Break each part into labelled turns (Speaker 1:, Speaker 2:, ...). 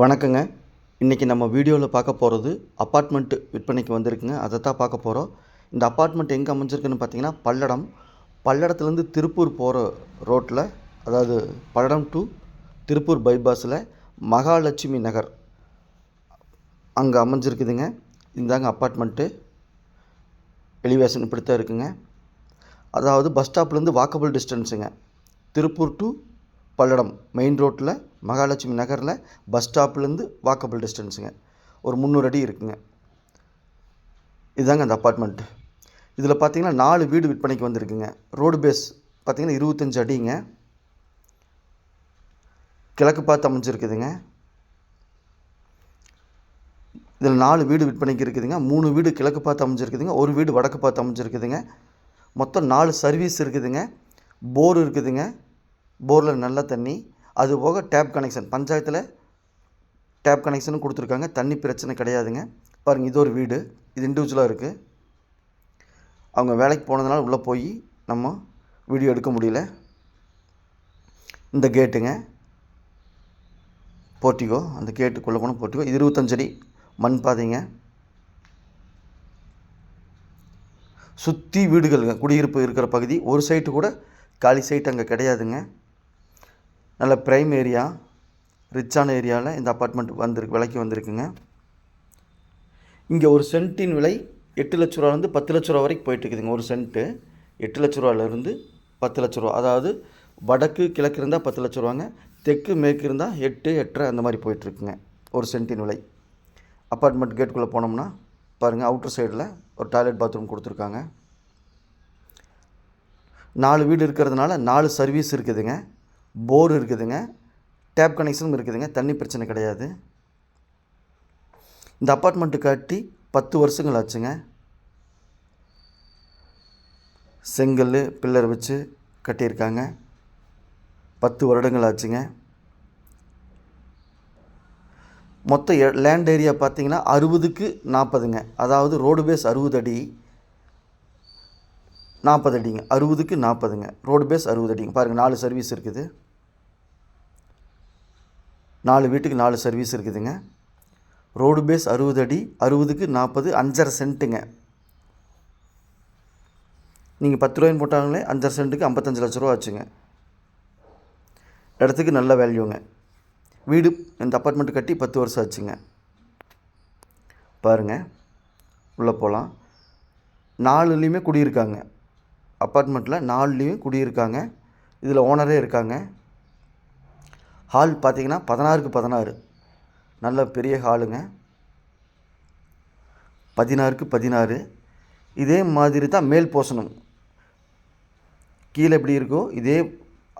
Speaker 1: வணக்கங்க. இன்றைக்கி நம்ம வீடியோவில் பார்க்க போகிறது அப்பார்ட்மெண்ட்டு விற்பனைக்கு வந்திருக்குங்க. அதை தான் பார்க்க போகிறோம் இந்த அப்பார்ட்மெண்ட் எங்கே அமைஞ்சிருக்குன்னு பார்த்தீங்கன்னா பல்லடம். பல்லடத்துலேருந்து திருப்பூர் போகிற ரோட்டில் அதாவது பல்லடம் டு திருப்பூர் பைபாஸில் மகாலட்சுமி நகர் அங்கே அமைஞ்சிருக்குதுங்க. இந்தாங்க அப்பார்ட்மெண்ட்டு எலிவேஷன் இப்படி தான் இருக்குங்க. அதாவது பஸ் ஸ்டாப்லேருந்து வாக்கபிள் டிஸ்டன்ஸுங்க திருப்பூர் டு பல்லடம் மெயின் ரோட்டில் மகாலட்சுமி நகரில் பஸ் ஸ்டாப்லேருந்து வாக்கபிள் டிஸ்டன்ஸுங்க ஒரு முந்நூறு அடி இருக்குங்க. இதுதாங்க அந்த அப்பார்ட்மெண்ட்டு இதில் பார்த்தீங்கன்னா நாலு வீடு விற்பனைக்கு வந்திருக்குங்க. ரோடு பேஸ் பார்த்தீங்கன்னா இருபத்தஞ்சு அடிங்க. கிழக்கு பார்த்து அமைஞ்சிருக்குதுங்க. இதில் நாலு வீடு விற்பனைக்கு இருக்குதுங்க. மூணு வீடு கிழக்கு பார்த்து அமைஞ்சிருக்குதுங்க. ஒரு வீடு வடக்கு பார்த்து அமைஞ்சிருக்குதுங்க. மொத்தம் நாலு சர்வீஸ் இருக்குதுங்க. போர் இருக்குதுங்க. போரில் நல்ல தண்ணி. அது போக டேப் கனெக்ஷன் பஞ்சாயத்தில் டேப் கனெக்ஷனும் கொடுத்துருக்காங்க. தண்ணி பிரச்சனை கிடையாதுங்க. பாருங்கள் இது ஒரு வீடு. இது இண்டிவிஜுவலாக இருக்குது அவங்க வேலைக்கு போனதுனால உள்ளே போய் நம்ம வீடியோ எடுக்க முடியல. இந்த கேட்டுங்க போர்ட்டிகோ அந்த கேட்டுக்குள்ளே போன போர்ட்டிகோ இது இருபத்தஞ்சடி மண் பாதைங்க. சுற்றி வீடுகள் குடியிருப்பு இருக்கிற பகுதி. ஒரு சைட்டு கூட காலி சைட் அங்கே கிடையாதுங்க. நல்ல ப்ரைம் ஏரியா ரிச்சான ஏரியாவில் இந்த அப்பார்ட்மெண்ட் வந்திருக்கு விலைக்கு வந்திருக்குங்க. இங்கே ஒரு சென்ட்டின் விலை எட்டு லட்ச ரூபாலேருந்து பத்து லட்ச ரூபா வரைக்கும் போயிட்டுருக்குதுங்க ஒரு சென்ட்டு எட்டு லட்ச ரூபாலேருந்து பத்து லட்ச ரூபா. அதாவது வடக்கு கிழக்கு இருந்தால் பத்து லட்ச ரூபாங்க தெற்கு மேற்கு இருந்தால் எட்டு எட்டரை அந்த மாதிரி போயிட்டுருக்குங்க ஒரு சென்ட்டின் விலை. அப்பார்ட்மெண்ட் கேட்டுக்குள்ளே போனோம்னா பாருங்கள் அவுட்டர் சைடில் ஒரு டாய்லெட் பாத்ரூம் கொடுத்துருக்காங்க. நாலு வீடு இருக்கிறதுனால நாலு சர்வீஸ் இருக்குதுங்க. போர் இருக்குதுங்க. டேப் கனெக்ஷனும் இருக்குதுங்க. தண்ணி பிரச்சனை கிடையாது. இந்த அப்பார்ட்மெண்ட்டு கட்டி பத்து வருஷங்கள் ஆச்சுங்க. செங்கல் பில்லர் வச்சு கட்டியிருக்காங்க. பத்து வருடங்கள் ஆச்சுங்க. மொத்த லேண்ட் ஏரியா பார்த்தீங்கன்னா அறுபதுக்கு நாற்பதுங்க. அதாவது ரோடு பேஸ் அறுபது அடி நாற்பது அடிங்க. அறுபதுக்கு நாற்பதுங்க. ரோடு பேஸ் அறுபது அடிங்க. பாருங்கள் நாலு சர்வீஸ் இருக்குது. நாலு வீட்டுக்கு நாலு சர்வீஸ் இருக்குதுங்க. ரோடு பேஸ் அறுபது அடி அறுபதுக்கு நாற்பது அஞ்சரை சென்ட்டுங்க நீங்கள் பத்து ரூபாய்னு போட்டாங்களே அஞ்சரை சென்ட்டுக்கு ஐம்பத்தஞ்சு லட்ச ரூபா ஆச்சுங்க. இடத்துக்கு நல்ல வேல்யூங்க வீடு இந்த அப்பார்ட்மெண்ட் கட்டி பத்து வருஷம் ஆச்சுங்க. பாருங்கள் உள்ளே போகலாம் நாலுலேயுமே குடியிருக்காங்க. அப்பார்ட்மெண்ட்டில் நாலுலேயும் குடியிருக்காங்க. இதில் ஓனரே இருக்காங்க. ஹால் பார்த்தீங்கன்னா பதினாறுக்கு பதினாறு. நல்ல பெரிய ஹாலுங்க பதினாறுக்கு பதினாறு. இதே மாதிரி தான் மேல் போசனம் கீழே எப்படி இருக்கோ இதே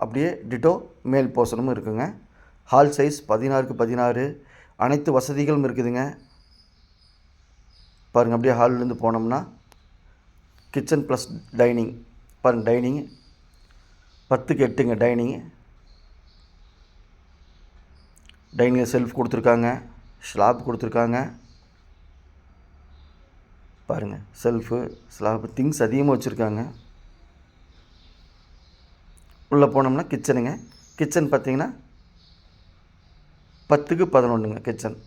Speaker 1: அப்படியே டிட்டோ மேல் போசனமும் இருக்குங்க. ஹால் சைஸ் பதினாறுக்கு பதினாறு. அனைத்து வசதிகளும் இருக்குதுங்க. பாருங்கள் அப்படியே ஹால்லேருந்து போனோம்னா கிச்சன் ப்ளஸ் டைனிங் பாருங்கள் டைனிங் பத்துக்கு எட்டுங்க டைனிங் டைனிங் செல்ஃப் கொடுத்துருக்காங்க ஸ்லாப் கொடுத்துருக்காங்க. பாருங்கள் செல்ஃபு ஸ்லாப் திங்ஸ் அதிகமாக வச்சுருக்காங்க. உள்ளே போனோம்னா கிச்சனுங்க. கிச்சன் பார்த்தீங்கன்னா பத்துக்கு பதினொன்றுங்க கிச்சன்.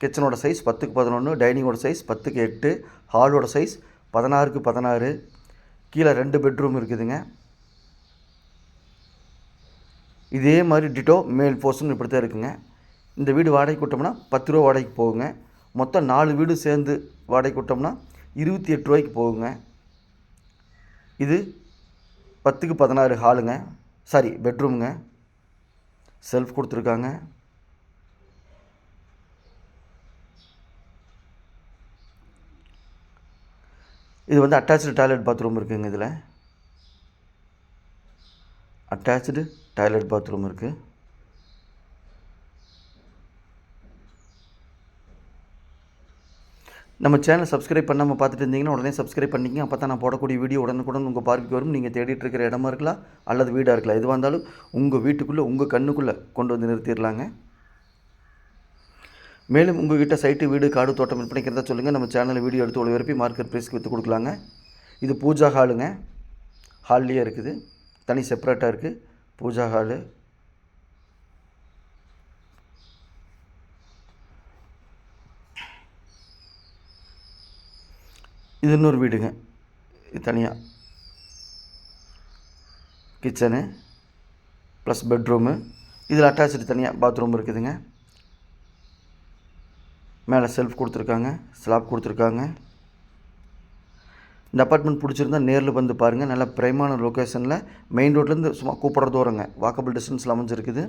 Speaker 1: கிச்சனோட சைஸ் பத்துக்கு பதினொன்று டைனிங்கோட சைஸ் பத்துக்கு எட்டு ஹாலோட சைஸ் பதினாறுக்கு பதினாறு. கீழே ரெண்டு பெட்ரூம் இருக்குதுங்க. இதே மாதிரி டிட்டோ மேல் போர்ஷன் இப்படி தான் இருக்குங்க. இந்த வீடு வாடகை விட்டோம்னா பத்து ரூபா வாடகைக்கு போகுங்க. மொத்தம் நாலு வீடு சேர்ந்து வாடகை விட்டோம்னா இருபத்தி எட்டு ரூபாய்க்கு போகுங்க. இது பத்துக்கு பதினாறு ஹாலுங்க. சாரி பெட்ரூமுங்க. செல்ஃப் கொடுத்துருக்காங்க. இது வந்து அட்டாச்சு டாய்லெட் பாத்ரூம் இருக்குங்க இதில். அட்டாச்சு டாய்லெட் பாத்ரூம் இருக்குது நம்ம சேனல் சப்ஸ்கிரைப் பண்ணாமல் பார்த்துட்டு இருந்தீங்கன்னா உடனே சப்ஸ்கிரைப் பண்ணிங்க அப்போ தான் நான் போடக்கூடிய வீடியோ உடனுக்குடன் உங்கள் பார்வைக்கு வரும். நீங்கள் தேடிட்டு இருக்கிற இடமா இருக்கலாம் அல்லது வீடாக இருக்கலாம். எதுவாக இருந்தாலும் உங்கள் வீட்டுக்குள்ளே உங்கள் கண்ணுக்குள்ளே கொண்டு வந்து நிறுத்திடலாங்க. மேலும் உங்கள் கிட்ட சைட்டு வீடு காடு தோட்டம் விற்பனைக்கிறதா சொல்லுங்கள் நம்ம சேனலில் வீடியோ எடுத்து ஒளிபரப்பி மார்க்கெட் ப்ரைஸ்க்கு விற்று கொடுக்கலாங்க. இது பூஜா ஹாலுங்க ஹால்லேயே இருக்குது. தனி செப்பரேட்டாக இருக்குது பூஜா ஹாலு இது இன்னொரு வீடுங்க. இது தனியாக கிச்சனு ப்ளஸ் பெட்ரூமு இதில் அட்டாச்சு தனியாக பாத்ரூம் இருக்குதுங்க. மேலே செல்ஃப் கொடுத்துருக்காங்க ஸ்லாப் கொடுத்துருக்காங்க. இந்த அப்பார்ட்மெண்ட் பிடிச்சிருந்தா நேரில் வந்து பாருங்கள் நல்ல பிரைமான லொக்கேஷனில் மெயின் ரோட்லேருந்து சும்மா கூப்பிட்ற தூரங்க. வாக்கபிள் டிஸ்டன்ஸில் அமைஞ்சிருக்குது.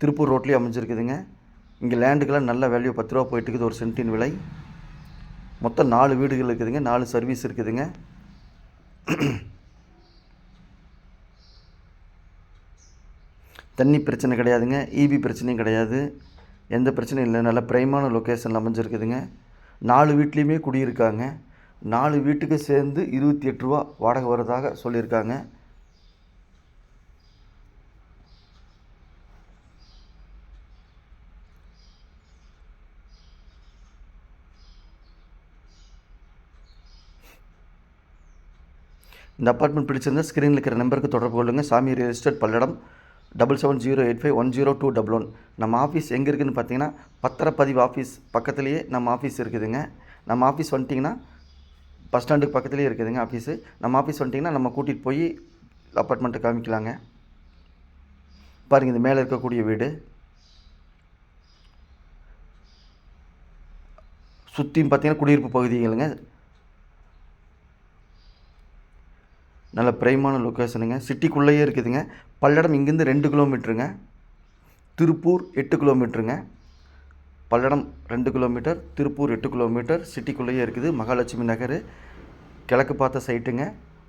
Speaker 1: திருப்பூர் ரோட்லேயும் அமைஞ்சிருக்குதுங்க. இங்கே லேண்டுக்கெல்லாம் நல்ல வேல்யூ பத்து ரூபா போயிட்டு இருக்குது ஒரு சென்ட்டின் விலை. மொத்தம் நாலு வீடுகள் இருக்குதுங்க நாலு சர்வீஸ் இருக்குதுங்க. தண்ணி பிரச்சனை கிடையாதுங்க இபி பிரச்சனையும் கிடையாது. எந்த பிரச்சனையும் இல்லை நல்ல பிரைமான லொக்கேஷனில் அமைஞ்சிருக்குதுங்க. நாலு வீட்லேயுமே குடியிருக்காங்க. நாலு வீட்டுக்கு சேர்ந்து இருபத்தி எட்டு ரூபா வாடகை வரதாக சொல்லியிருக்காங்க. இந்த அப்பார்ட்மெண்ட் பிடிச்சிருந்தால் ஸ்க்ரீனில் இருக்கிற நம்பருக்கு தொடர்பு கொள்ளுங்கள் Sami real estate Palladam double seven zero eight five one zero two double one நம்ம ஆஃபீஸ் எங்கே இருக்குதுன்னு பார்த்தீங்கன்னா பத்திரப்பதிவு ஆஃபீஸ் பக்கத்துலேயே நம்ம ஆஃபீஸ் இருக்குதுங்க. நம்ம ஆஃபீஸ் வந்துட்டிங்கன்னா பஸ் ஸ்டாண்டுக்கு பக்கத்துலேயே இருக்குதுங்க ஆஃபீஸு நம்ம ஆஃபீஸ் வந்துட்டிங்கன்னா நம்ம கூட்டிகிட்டு போய் அப்பார்ட்மெண்ட்டை காமிக்கலாங்க. பாருங்கள் இது மேலே இருக்கக்கூடிய வீடு. சுற்றியும் பார்த்தீங்கன்னா குடியிருப்பு பகுதிகளுங்க. நல்ல பிரைமான லொக்கேஷனுங்க சிட்டிக்குள்ளேயே இருக்குதுங்க. பல்லடம் இங்கேருந்து ரெண்டு கிலோமீட்டருங்க. திருப்பூர் எட்டு கிலோமீட்டருங்க. பல்லடம் ரெண்டு கிலோமீட்டர் திருப்பூர் எட்டு கிலோமீட்டர் சிட்டிக்குள்ளேயே இருக்குது. மகாலட்சுமி நகர். கிழக்கு பார்த்த சைட்டுங்க.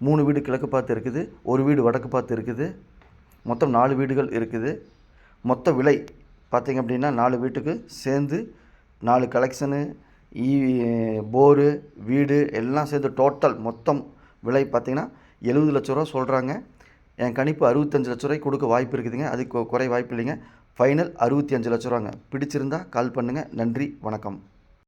Speaker 1: மூணு வீடு கிழக்கு பார்த்து இருக்குது. ஒரு வீடு வடக்கு பார்த்து இருக்குது. மொத்தம் நாலு வீடுகள் இருக்குது. மொத்த விலை பார்த்திங்க அப்படின்னா நாலு வீட்டுக்கு சேர்ந்து நாலு கலெக்ஷனு ஈ போரு வீடு எல்லாம் சேர்ந்து டோட்டல் மொத்தம் விலை பார்த்திங்கன்னா எழுபது லட்ச ரூபா சொல்கிறாங்க என் கணிப்பு அறுபத்தஞ்சு லட்ச ரூபாய்க்கு கொடுக்க வாய்ப்பு இருக்குதுங்க. அதுக்கு குறை வாய்ப்பு இல்லைங்க. ஃபைனல் அறுபத்தி அஞ்சு லட்ச ரூபாங்க. பிடிச்சிருந்தா கால் பண்ணுங்கள் நன்றி. வணக்கம்.